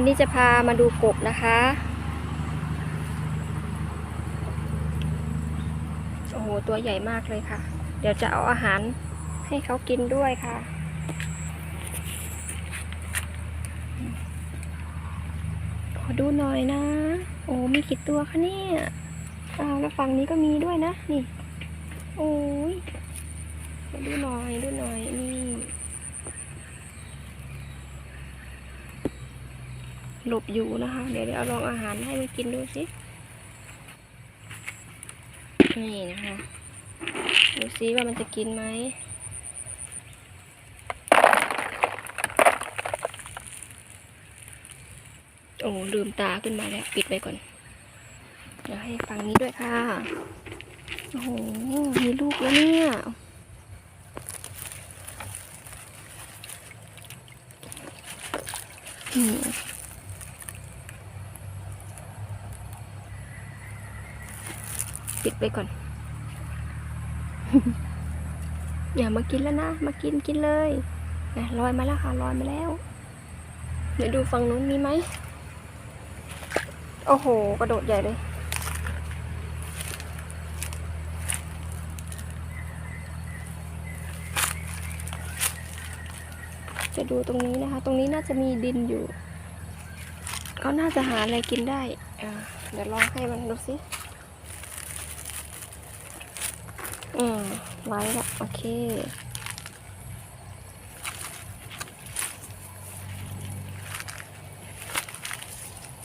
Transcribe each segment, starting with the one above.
วันนี้จะพามาดูกบนะคะ โอ้โห ตัวใหญ่มากเลยค่ะ เดี๋ยวจะเอาอาหารให้เขากินด้วยค่ะ ขอดูหน่อยนะ โอ้ มีกี่ตัวคะเนี่ยอ้าวแล้วฝั่งนี้ก็มีด้วยนะ นี่ โอ้ยดูหน่อย ดูหน่อย นี่ หลบอยู่นะคะเดี๋ยวเดี๋ยวเอาลองอาหารให้มันกินดูสินี่นะคะดูซิว่ามันจะกินไหมโอ้ลืมตาขึ้นมาแล้ว ปิดไว้ก่อน เดี๋ยวให้ฟังนี้ด้วยค่ะ โอ้โห มีลูกแล้วเนี่ย อืม ปิดไว้ก่อน อย่ามากินแล้วนะ มากินกินเลยนะลอยมาแล้วค่ะลอยมาแล้ว เดี๋ยวดูฝั่งนู้นมีไหม โอ้โห กระโดดใหญ่เลย จะดูตรงนี้นะคะ ตรงนี้น่าจะมีดินอยู่เขาน่าจะหาอะไรกินได้ เดี๋ยวลองให้มันดูสิ อืมไว้ละโอเค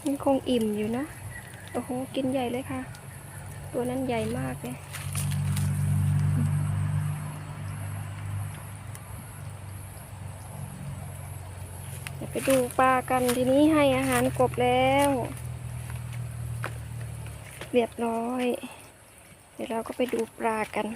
มันคงอิ่มอยู่นะ โอ้โห กินใหญ่เลยค่ะ ตัวนั้นใหญ่มากเลยเดี๋ยวไปดูปลากันทีนี้ให้อาหารกบแล้ว เรียบร้อย เดี๋ยวเราก็ไปดูปลากัน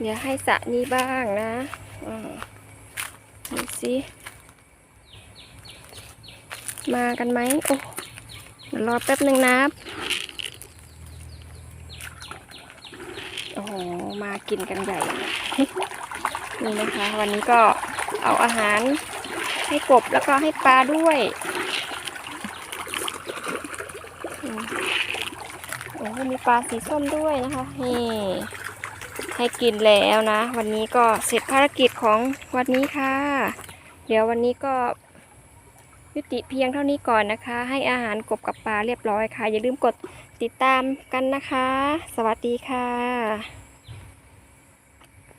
เดี๋ยวให้สะนี้บ้างนะดูสิ มากันไหม โอ้ยรอแป๊บหนึ่งนะ โอ้โห มากินกันใหญ่ นี่นะคะ วันนี้ก็เอาอาหารให้กบแล้วก็ให้ปลาด้วยอืมโอ้มีปลาสีส้มด้วยนะคะนี่ให้กินแล้วนะ วันนี้ก็เสร็จภารกิจของวันนี้ค่ะ เดี๋ยววันนี้ก็ยุติเพียงเท่านี้ก่อนนะคะ ให้อาหารกบกับปลาเรียบร้อยค่ะ อย่าลืมกดติดตามกันนะคะ สวัสดีค่ะ